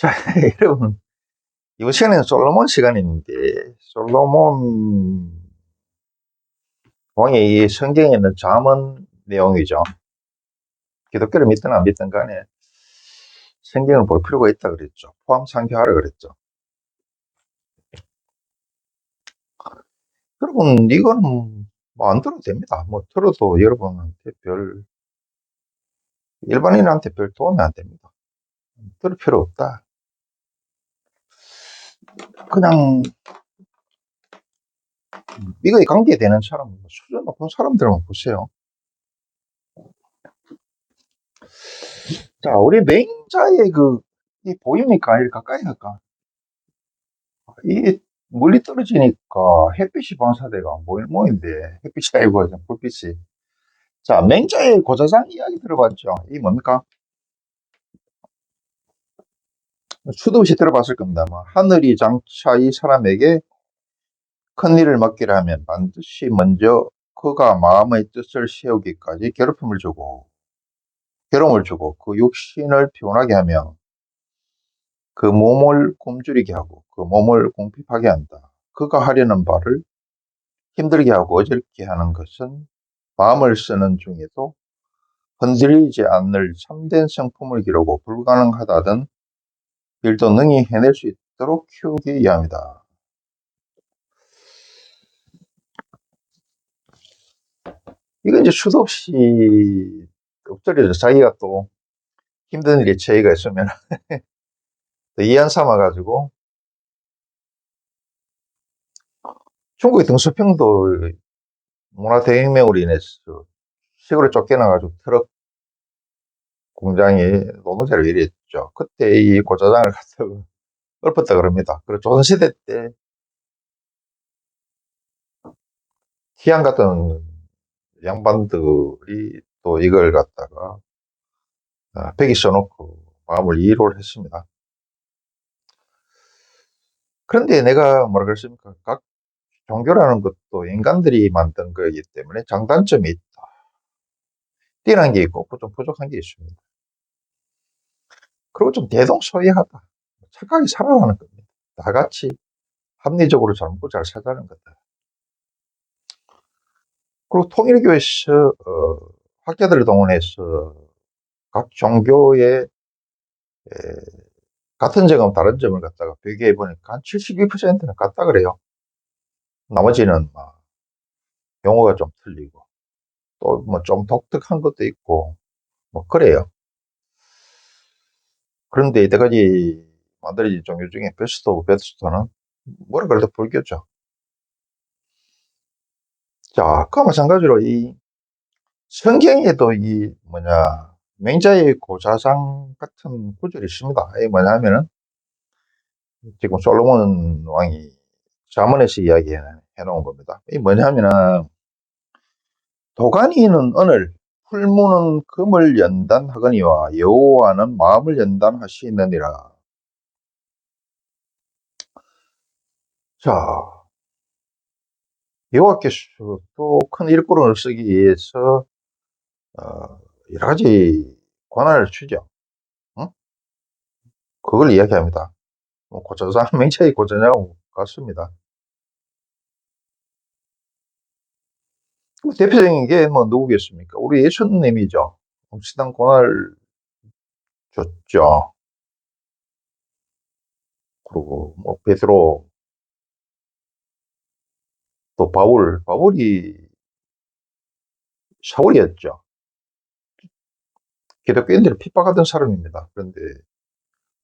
자, 여러분. 이번 시간에는 솔로몬 시간인데, 솔로몬 왕의 이 성경에 있는 잠언 내용이죠. 기독교를 믿든 안 믿든 간에 성경을 볼 필요가 있다 그랬죠. 포함 상교하라 그랬죠. 여러분, 이거는 뭐 안 들어도 됩니다. 뭐 들어도 여러분한테 별, 일반인한테 별 도움이 안 됩니다. 들을 필요 없다. 그냥 이거에 관계되는 사람, 수준 높은 사람들만 보세요. 자, 우리 맹자의 그, 이 보입니까? 이렇게 가까이 할까? 이 멀리 떨어지니까 햇빛이 반사돼가 모일모인데 햇빛이 아니고 불빛이. 자, 맹자의 고자장 이야기 들어봤죠? 이 뭡니까? 수도 없이 들어봤을 겁니다. 뭐 하늘이 장차 이 사람에게 큰 일을 맡기라 하면 반드시 먼저 그가 마음의 뜻을 세우기까지 괴롭힘을 주고 괴로움을 주고 그 육신을 피곤하게 하며 그 몸을 굶주리게 하고 그 몸을 공핍하게 한다. 그가 하려는 바를 힘들게 하고 어렵게 하는 것은 마음을 쓰는 중에도 흔들리지 않을 참된 성품을 기르고 불가능하다던 일도 능히 해낼 수 있도록 키우기 위함이다. 이건 이제 수도 없이 엎드려서 자기가 또 힘든 일에 처해가 있으면 또 이한 삼아가지고 중국의 등수평도 문화 대혁명으로 인해서 시골에 쫓겨나가지고 트럭 공장에 노동자를 일했죠. 그때 이 고자장을 갖다가 엎었다 그럽니다. 그리고 조선시대 때 티안 같은 양반들이 또 이걸 갖다가 아, 벽에 써놓고 마음을 이해를 했습니다. 그런데 내가 뭐라 그랬습니까? 각 종교라는 것도 인간들이 만든 거이기 때문에 장단점이 있다. 뛰어난 게 있고 좀 부족한 게 있습니다. 그리고 좀 대동소이하다. 착하게 살아가는 겁니다. 다 같이 합리적으로 잘 먹고 잘 살자는 거다. 그리고 통일교에서 어, 학자들을 동원해서 각 종교의 에, 같은 점은 다른 점을 갖다가 비교해 보니까 한 72%는 같다 그래요. 나머지는 막 용어가 좀 틀리고 또 뭐 좀 독특한 것도 있고 뭐 그래요. 그런데 이때까지 만들어진 종교 중에 베스트 오브 베스트는 뭐라 그래도 불교죠. 자, 그 마찬가지로 이 성경에도 이 뭐냐 맹자의 고자상 같은 구절이 있습니다. 이 뭐냐면은 지금 솔로몬 왕이 자문에서 이야기해 놓은 겁니다. 이 뭐냐면은 도가니는 오늘 풀무는 금을 연단하거니와 여호와는 마음을 연단하시느니라. 자, 여호와께서 또 큰 일꾼을 쓰기 위해서 어, 여러 가지 권한을 주죠. 응? 그걸 이야기합니다. 뭐 고자장 맹체의 고자냐고 같습니다. 대표적인 게 뭐 누구겠습니까? 우리 예수님이죠. 시당 권한을 줬죠. 그리고 뭐 베드로 또 바울, 바울이 사울이었죠. 기독교인들을 핍박하던 사람입니다. 그런데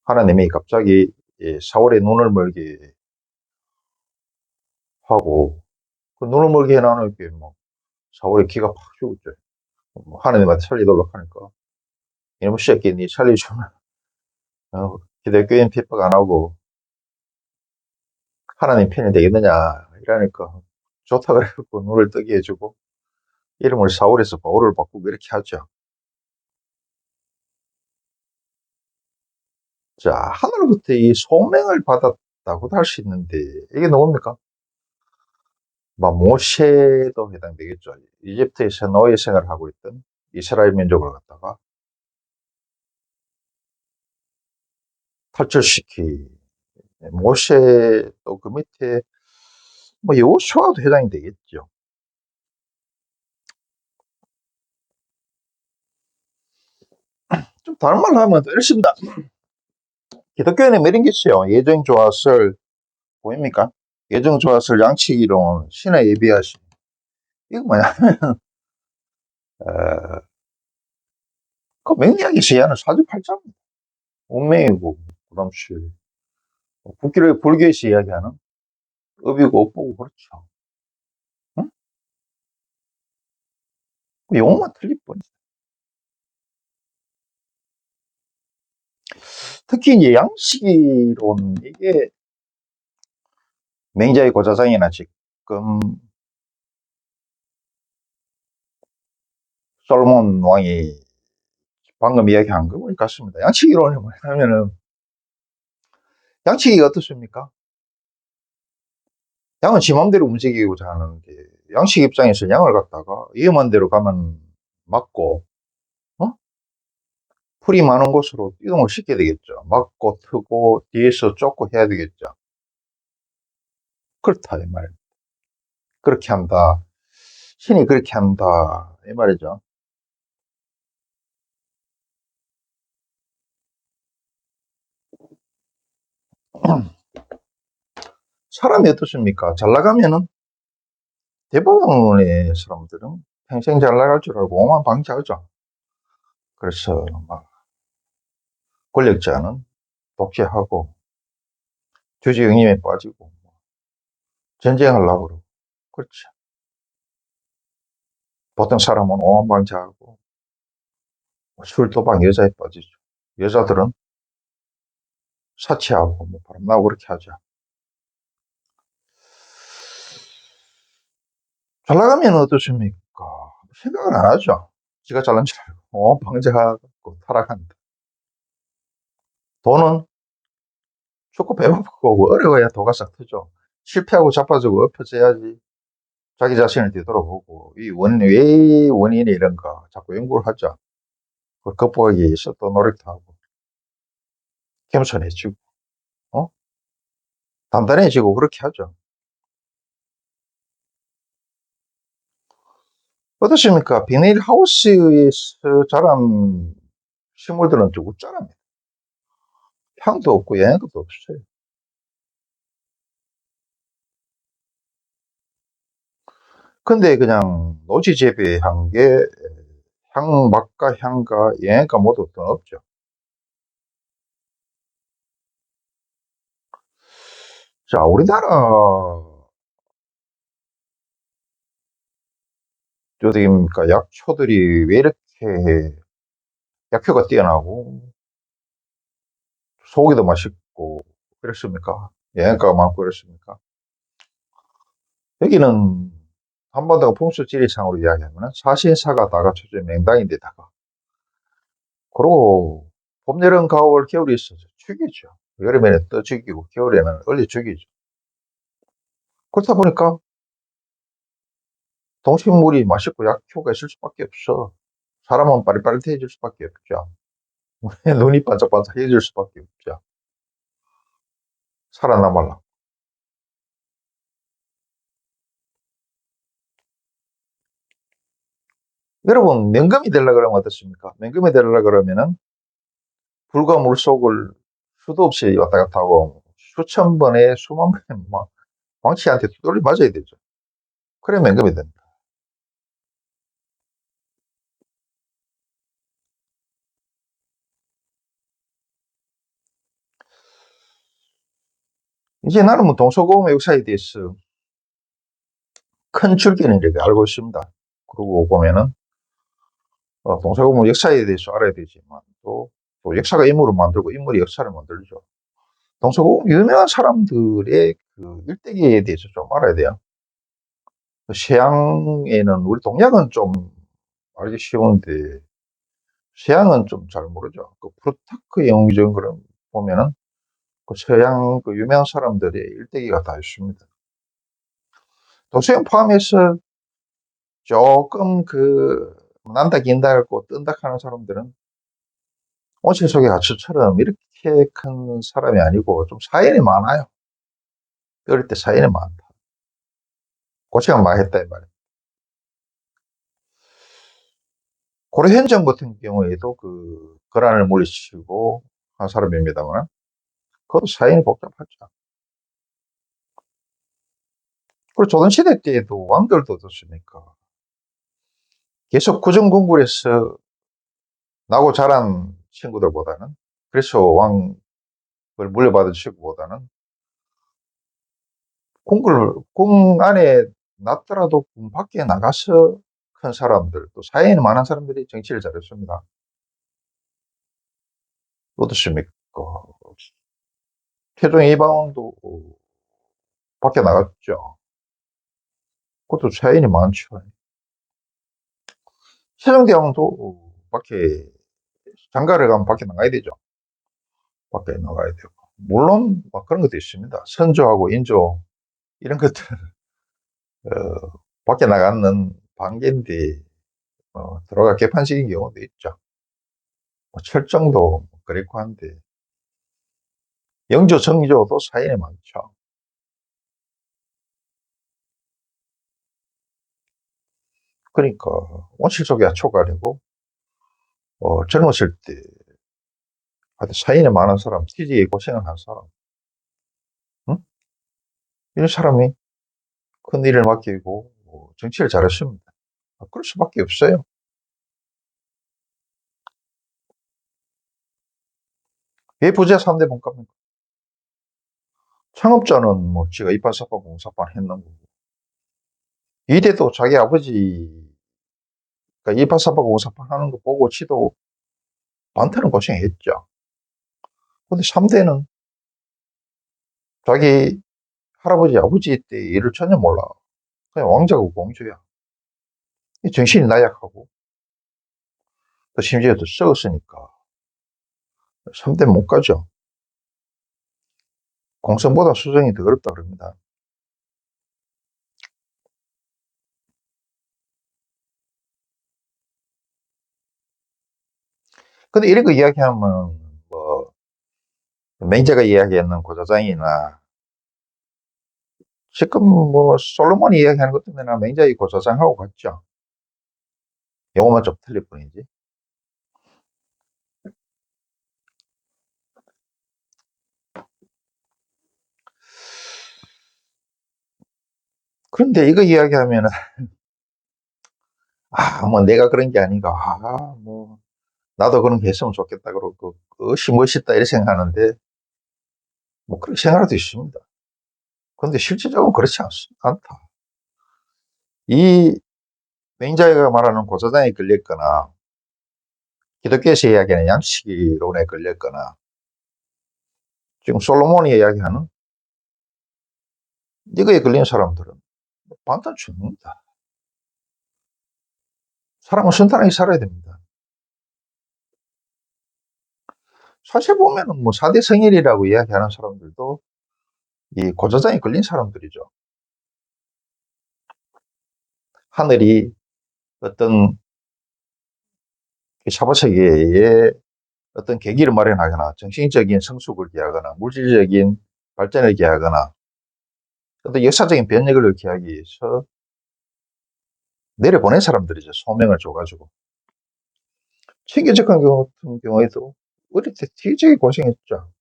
하나님이 갑자기 사울의 눈을 멀게 하고 그 눈을 멀게 해놔놓게 뭐 사울의 기가 팍 죽었죠. 뭐 하나님한테 살리도록 하니까 이놈의 새끼 니 살려주면 어, 기독교인 핍박 안 하고 하나님 편이 되겠느냐 이러니까 좋다 그래갖고 눈을 뜨게 해주고 이름을 사울에서 바울을 바꾸고 이렇게 하죠. 자, 하늘로부터 이 소명을 받았다고도 할 수 있는데 이게 누굽니까? 뭐 모세도 해당되겠죠. 이집트에서 노예 생활을 하고 있던 이스라엘 민족을 갖다가 탈출시키 모세 또 그 밑에 뭐 여호수아도 해당이 되겠죠. 좀 다른 말로 하면 또 이렇습니다. 이런 게 있어요. 예정 좋았을 보입니까? 예정 좋았을 양치기론 신의 예비하심. 이거 뭐냐면 어, 그 명리학의 시야는 사주팔자입니다. 운명이고 그다음시 국기를 불교에서 이야기하는 업이고 업보고 그렇죠. 응? 그 용어만 틀릴 뿐이죠. 특히 이제 양식이론 이게 맹자의 고자장이나 지금 솔몬 왕이 방금 이야기한 거 같습니다. 양치기론이 뭐냐면은 양치기가 어떻습니까? 양은 지 맘대로 움직이고자 하는데 양식 입장에서 양을 갖다가 위험한 대로 가면 맞고 어? 풀이 많은 곳으로 이동을 시켜야 되겠죠. 막고 트고 뒤에서 쫓고 해야 되겠죠. 그렇다 이 말. 그렇게 한다. 신이 그렇게 한다 이 말이죠. 사람이 어떻습니까? 잘 나가면은 대부분의 사람들은 평생 잘 나갈 줄 알고 오만 방지하죠. 그래서 막 권력자는 독재하고 주지응임에 빠지고 전쟁하려고 그러고 그렇죠. 보통 사람은 오만 방지하고 술, 도박, 여자에 빠지죠. 여자들은 사치하고 뭐 바람나고 그렇게 하죠. 잘 나가면 어떻습니까? 생각을 안 하죠. 지가 잘난 줄 알고 어, 방지하고 타락한다. 돈은 죽고 배고프고 어려워야 도가 싹 트죠. 실패하고 자빠지고 엎어져야지 자기 자신을 뒤돌아보고 이 원, 왜 원인이 이런가 자꾸 연구를 하죠. 그걸 극복하기 위해서 또 노력도 하고 겸손해지고 어? 단단해지고 그렇게 하죠. 어떻습니까? 비닐 하우스에서 자란 식물들은 좀 웃자랍니다. 향도 없고 영양도 없어요. 근데 그냥 노지 재배한 게 향, 맛과 향과 영양가 모두 돈 없죠. 자, 우리나라 어디입니까? 약초들이 왜 이렇게 약효가 뛰어나고 소고기도 맛있고 그랬습니까? 영양가가 많고 그랬습니까? 여기는 한반도가 풍수지리상으로 이야기하면 사신사가 다 갖춰져 맹당인데다가 그리고 봄, 여름, 가을, 겨울이 있어서 죽이죠. 여름에는 떠 죽이고 겨울에는 얼리 죽이죠. 그렇다 보니까 동식물이 맛있고 약효가 있을 수밖에 없어. 사람은 빠릿빠릿해질 수밖에 없죠. 눈이 반짝반짝해질 수밖에 없죠. 살아남으려 여러분, 명금이 되려 그러면 어떻습니까? 명금이 되려 그러면은 불과 물속을 수도 없이 왔다 갔다 하고 수천 번에 수만 번에 막 왕치한테 두돌리 맞아야 되죠. 그래 명금이 된다. 이제 나는 뭐 동서고금의 역사에 대해서 큰 줄기는 이렇게 알고 있습니다. 그러고 보면은 어, 동서고금 역사에 대해서 알아야 되지만 또, 또 역사가 인물을 만들고 인물이 역사를 만들죠. 동서고금 유명한 사람들의 그 일대기에 대해서 좀 알아야 돼요. 서양에는 우리 동양은 좀 알기 쉬운데 서양은 좀 잘 모르죠. 그 프루타크 영웅전 그런 보면은 그 서양 그 유명한 사람들의 일대기가 다 있습니다. 도서관 포함해서 조금 그 난다 긴다 하고 뜬다 하는 사람들은 온실 속의 가츠처럼 이렇게 큰 사람이 아니고 좀 사연이 많아요. 어릴 때 사연이 많다. 고생을 많이 했다, 이 말이에요. 고려 현정 같은 경우에도 그 거란을 물리치고 한 사람입니다만, 그것도 사연이 복잡하죠. 그리고 조선시대 때에도 왕들도 어떻습니까? 계속 구정공굴에서 나고 자란 친구들보다는, 그래서 왕을 물려받은 친구보다는, 궁굴, 궁 안에 놨더라도 궁 밖에 나가서 큰 사람들, 또 사연이 많은 사람들이 정치를 잘했습니다. 어떻습니까? 태종 이방원도 밖에 나갔죠. 그것도 사연이 많죠. 세종대왕도 밖에 장가를 가면 밖에 나가야 되죠. 밖에 나가야 되고. 물론 막 그런 것도 있습니다. 선조하고 인조 이런 것들 어, 밖에 나가는 반계인데 어, 들어가 개판식인 경우도 있죠. 뭐 철정도 그렇고 한데 영조, 정조도 사연이 많죠. 그러니까 원실 속에 초가되고 어, 젊었을 때 하여튼 사연이 많은 사람, TJ에 고생을 한 사람 응? 이런 사람이 큰 일을 맡기고 뭐 정치를 잘했습니다. 아, 그럴 수밖에 없어요. 왜 부자 3대 본갑니까? 창업자는 뭐 지가 이파사파 공사판 했는 거고 이대도 자기 아버지 그러니까 이파사파 공사판 하는 거 보고 지도 반태는 고생했죠. 근데 3대는 자기 할아버지 아버지 때 일을 전혀 몰라. 그냥 왕자고 공주야. 정신이 나약하고 또 심지어 또 썩었으니까 3대 못 가죠. 공성보다 수정이 더 어렵다 그럽니다. 근데 이런 거 이야기하면 뭐 맹자가 이야기하는 고자장이나 지금 뭐 솔로몬이 이야기하는 것 때문에 맹자의 고자장하고 같죠. 용어만 좀 틀릴 뿐이지. 그런데 이거 이야기하면은 아, 뭐 내가 그런 게 아닌가. 아, 뭐 나도 그런 게 했으면 좋겠다. 그러고 그것이 멋있다 이렇게 생각하는데 뭐 그렇게 생각할 수 있습니다. 그런데 실질적으로 그렇지 않, 않다. 이 맹자가 말하는 고사장에 걸렸거나 기독교에서 이야기하는 양식이론에 걸렸거나 지금 솔로몬이 이야기하는 이거에 걸린 사람들은 반탄 죽는다. 사람은 순탄하게 살아야 됩니다. 사실 보면은 뭐 4대 성일이라고 이야기하는 사람들도 이 고저장에 걸린 사람들이죠. 하늘이 어떤 사바세계에 어떤 계기를 마련하거나 정신적인 성숙을 기하거나 물질적인 발전을 기하거나 어떤 역사적인 변혁을 기하기 위해서 내려보낸 사람들이죠. 소명을 줘가지고. 챙겨적한 경우 같은 경우에도 어릴 때 되게 고생했죠.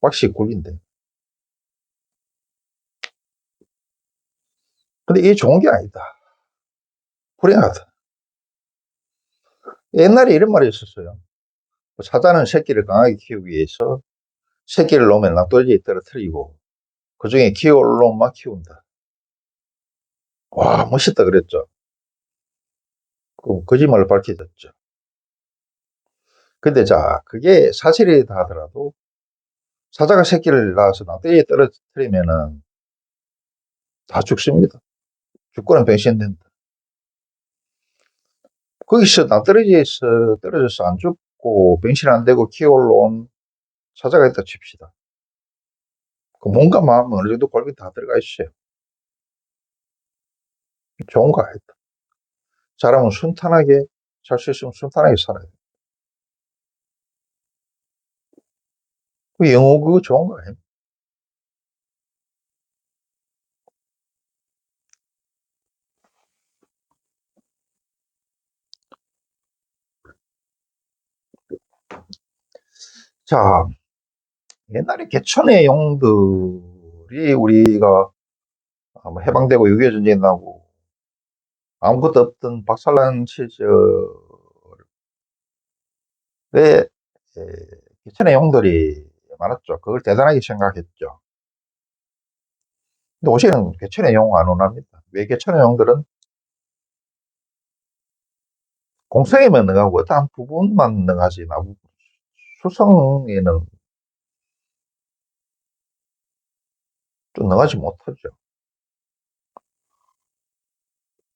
박씨 굴인데. 근데 이게 좋은 게 아니다. 불행하다. 옛날에 이런 말이 있었어요. 사자는 새끼를 강하게 키우기 위해서 새끼를 놓으면 낭떠러지에 떨어뜨리고 그 중에 키울 놈만 키운다. 와, 멋있다 그랬죠. 그 거짓말을 밝혀졌죠. 근데 자, 그게 사실이다 하더라도 사자가 새끼를 낳아서 낭떠러지에 떨어뜨리면은 다 죽습니다. 죽고는 변신된다. 거기서 낭떠러지에서 떨어져서 안 죽고 변신 안 되고 키워올라온 사자가 있다 칩시다. 그 몸과 마음은 어느 정도 골격이 다 들어가 있어요. 좋은 거 아니다. 사람은 순탄하게 살 수 있으면 순탄하게 살아야 돼. 영어 그거 좋은 거예요. 자, 옛날에 개천의 용들이 우리가 해방되고 6.25 전쟁이 나고 아무것도 없던 박살난 시절에 에, 개천의 용들이 많았죠. 그걸 대단하게 생각했죠. 근데 요새는 개천의 용안 원합니다. 왜 개천의 용들은 공성에만 능하고 어떠한 부분만 능하지 나부 수성에는 좀 능하지 못하죠.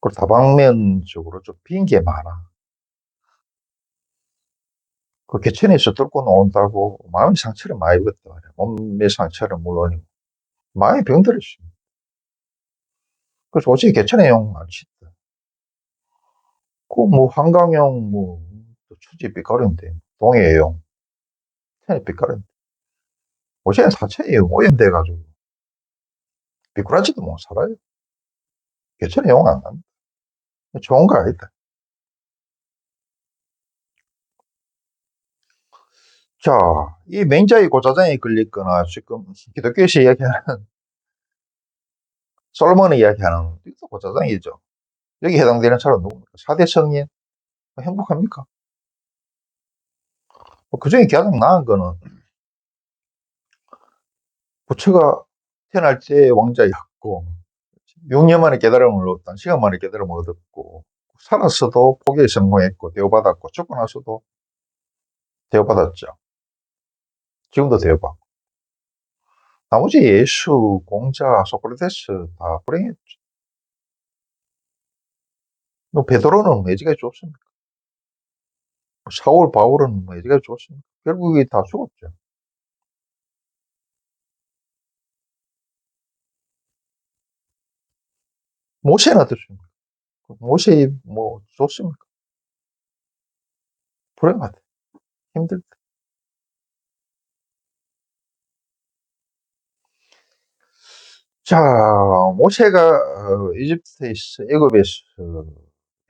그리고 다방면적으로 좀 빈 게 많아. 그 개천에서 뚫고 나온다고 마음의 상처를 많이 입었단 말이야. 몸의 상처는 물론이고 많이 병들었어. 그래서 어제 개천의 용 많지다. 그뭐 한강용 뭐 추지 빛가른데 동해의 용, 천의 빛가른데 어제는 사천의 용 오염돼 가지고 미꾸라지도 못 살아요. 개천의 용안 간다. 좋은 거 아니다. 자, 이 맹자의 고자장에 걸렸거나 지금 기독교에서 이야기하는 솔로몬이 이야기하는 고자장이죠. 여기 해당되는 사람 누굽니까? 4대 성인 뭐 행복합니까? 뭐 그중에 가장 나은 거는 부처가 태어날 때 왕자였고 6년 만에 깨달음을 얻었던 시간 만에 깨달음을 얻었고 살았어도 포기에 성공했고 대우받았고 죽고 나서도 대우받았죠. 지금도 대우받고 나머지 예수, 공자, 소크라테스 다 불행했죠. 뭐 베드로는 매지가 좋습니까? 사울, 바울은 매지가 좋습니까? 결국에 다 죽었죠. 모세는 어떻습니까? 모세 뭐 좋습니까? 불행하다. 힘들다. 자, 모세가 어, 이집트에서 애굽에서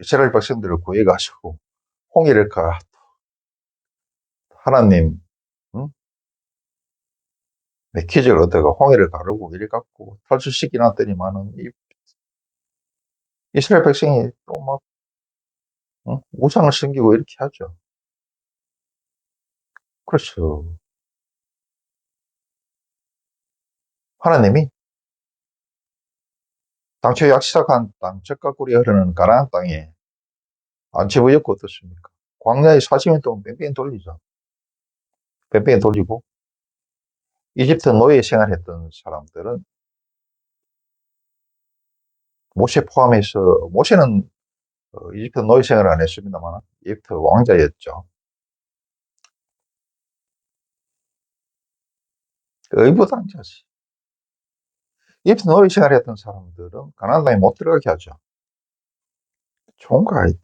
이스라엘 백성들을 구해가지고 홍해를 가 하나님 응? 퀴즈를 얻다가 홍해를 가르고 이래 갖고 탈출시키 놨더니만은 이 이스라엘 백성이 또막 응? 우상을 섬기고 이렇게 하죠. 그렇죠. 하나님이 당초 약시작한 땅, 적가꿀이 흐르는 가나안 땅에 안 집어였고 어떻습니까? 광야에 40년 동안 뺑뺑이 돌리죠. 뺑뺑이 돌리고 이집트 노예 생활했던 사람들은 모세 포함해서 모세는 어, 이집트 노예 생활을 안 했습니다만 이집트 왕자였죠. 의붓왕자지. 이집트 노예 생활 했던 사람들은 가나안 땅에 못 들어가게 하죠. 좋은 거 아니다.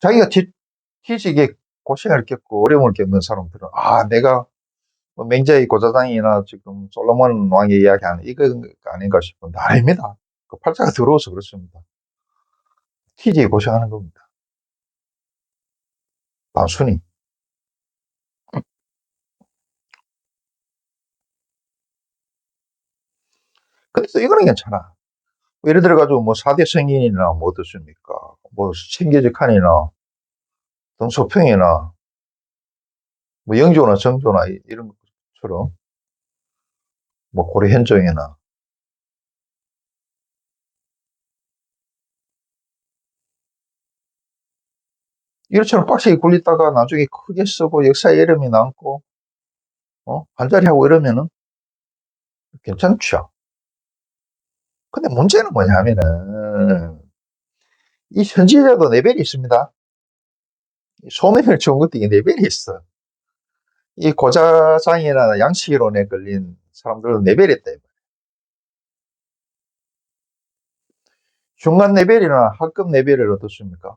자기가 뒤지게 고생을 겪고 어려움을 겪는 사람들은 아 내가 뭐 맹자의 고자장이나 지금 솔로몬 왕의 이야기하는 이거 아닌가 싶은데 아닙니다. 그 팔자가 들어워서 그렇습니다. TJ 고생하는 겁니다. 단순히. 그래서 이거는 괜찮아. 예를 들어가지고 뭐 4대 성인이나 뭐 어떻습니까? 뭐 신계적한이나 등소평이나 뭐 영조나 정조나 이런 것처럼 뭐 고려 현종이나 이렇처럼 빡세게 굴리다가 나중에 크게 쓰고 역사에 이름이 남고 어? 한자리 하고 이러면은 괜찮죠. 근데 문제는 뭐냐면은 이 현지자도 레벨이 있습니다. 소명을 준 것도 이 레벨이 있어. 이 고자장이나 양치론에 걸린 사람들은 레벨이 있다. 중간 레벨이나 학급 레벨을 어떻습니까?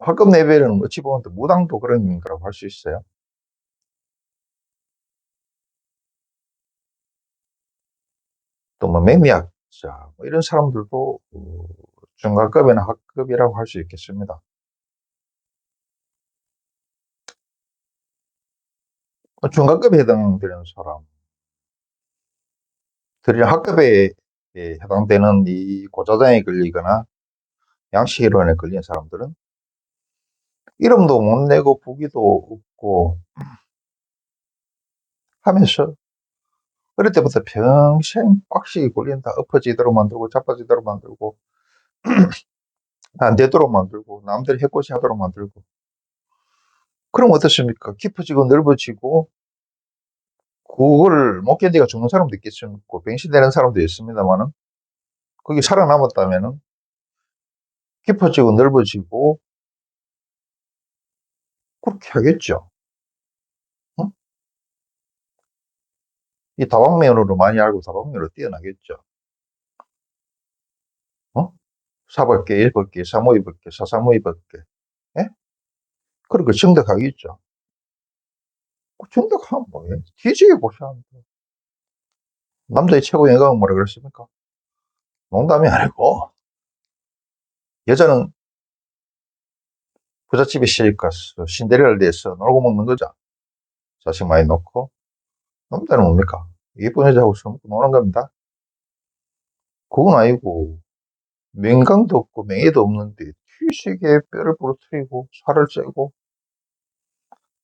학급 레벨은 어찌 보면 또 무당도 그런 거라고 할 수 있어요. 또 뭐 매미학 자 뭐 이런 사람들도 어, 중간급이나 학급이라고 할 수 있겠습니다. 뭐 중간급에 해당되는 사람, 들이 학급에 해당되는 이 고자장에 걸리거나 양식이론에 걸린 사람들은 이름도 못 내고 부기도 없고 하면서 어릴 때부터 평생 빡시게 굴린다. 엎어지도록 만들고 자빠지도록 만들고 안 되도록 만들고 남들 해코지 하도록 만들고 그럼 어떻습니까? 깊어지고 넓어지고 그걸 못 견디가 죽는 사람도 있겠습니까? 병신되는 사람도 있습니다만은 거기 살아남았다면은 깊어지고 넓어지고 그렇게 하겠죠. 이 다방면으로 많이 알고 다방면으로 뛰어나겠죠. 어? 사법계, 일법계, 사모의법계, 사사모의법계. 예? 그렇게 정덕하겠죠. 그 정덕하면 뭐예요? 뒤지게 보셔야. 남자의 최고 영광은 뭐라 그랬습니까? 농담이 아니고, 여자는 부잣집에 시집 가서 신데렐라 돼서 놀고 먹는 거죠. 자식 많이 놓고. 남자는 뭡니까? 예쁜 여자하고 술 먹고 노는 겁니다. 그건 아니고, 명강도 없고 명예도 없는데 튀시게 뼈를 부러뜨리고 살을 째고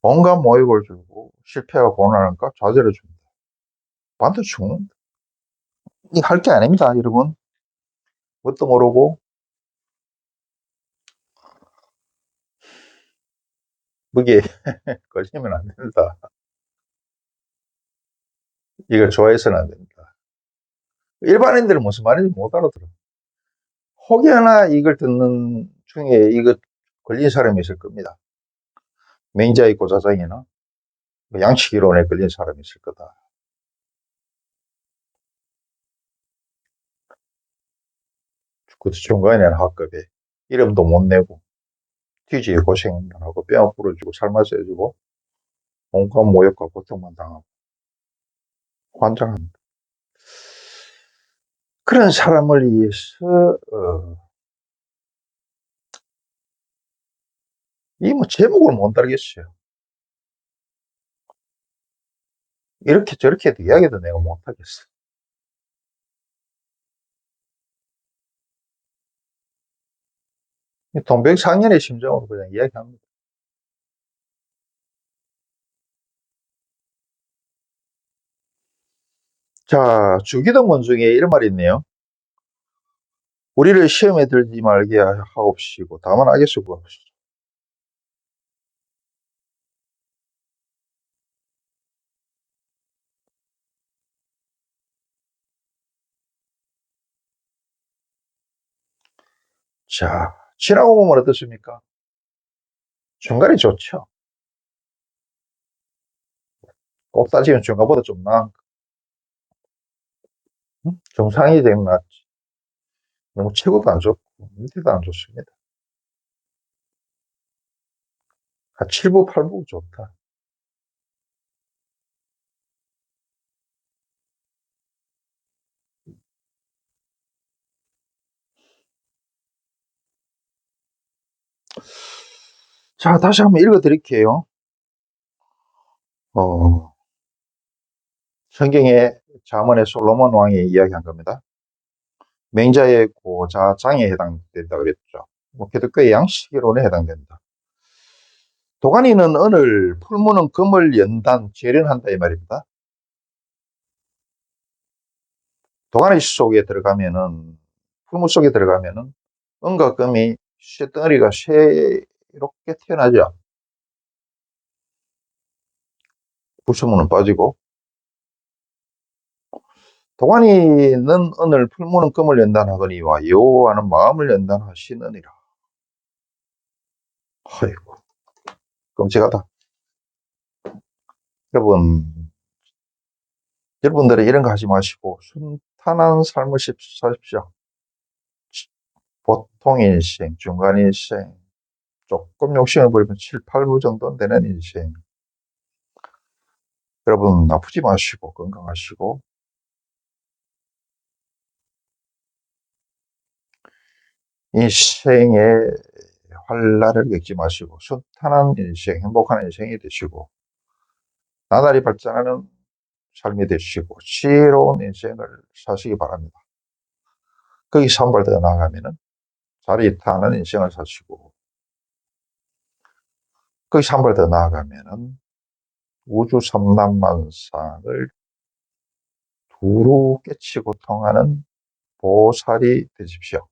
온갖 모욕을 주고 실패하고 고난하니까 좌절해 줍니다. 반드 죽는다. 이거 할 게 아닙니다, 여러분. 뭣도 모르고 무게 걸리면 안 된다. 이거 좋아해서는 안 됩니다. 일반인들은 무슨 말인지 못 알아들어. 혹여나 이걸 듣는 중에 이거 걸린 사람이 있을 겁니다. 맹자의 고자장이나 뭐 양치기론에 걸린 사람이 있을 거다. 그것도 중간에는 학급에 이름도 못 내고 뒤지게 고생만 하고 뼈 부러지고 삶아서 해주고 온갖 모욕과 고통만 당하고 환장합니다. 그런 사람을 위해서 어, 이뭐 제목을 못 달겠어요. 이렇게 저렇게 해도 이야기도 내가 못 하겠어. 동백상연의 심정으로 그냥 이야기합니다. 자, 주기도문 중에 이런 말이 있네요. 우리를 시험에 들지 말게 하옵시고 다만 악에 수고하옵소서. 자, 지나고 보면 어떻습니까? 중간이 좋죠. 꼭 따지면 중간보다 좀 나은 응? 정상이 되면 낫지. 너무 최고도 안 좋고 밑에도 안 좋습니다. 한 7부, 8부 좋다. 자, 다시 한번 읽어 드릴게요. 어, 성경에 자문의 솔로몬 왕이 이야기한 겁니다. 맹자의 고자장에 해당된다 그랬죠. 뭐 기독교의 양식이론에 해당된다. 도가니는 오늘 풀무는 금을 연단 재련한다 이 말입니다. 도가니 속에 들어가면은 풀무 속에 들어가면은 은과 금이 쇠덩어리가 새롭게 태어나죠. 불순물은 빠지고 도가니는 오늘 풀무는 금을 연단하거니와 여호와는 마음을 연단하시느니라. 아이고 끔찍하다. 여러분 여러분들은 이런 거 하지 마시고 순탄한 삶을 사십시오. 보통 인생, 중간 인생, 조금 욕심을 부리면 7, 8부 정도 되는 인생. 여러분 아프지 마시고 건강하시고 인생의 환란을 겪지 마시고 순탄한 인생, 행복한 인생이 되시고 나날이 발전하는 삶이 되시고 지혜로운 인생을 사시기 바랍니다. 거기서 한발더 나아가면은 자리 타는 인생을 사시고 발더 나아가면은 우주 삼남만상을 두루 깨치고 통하는 보살이 되십시오.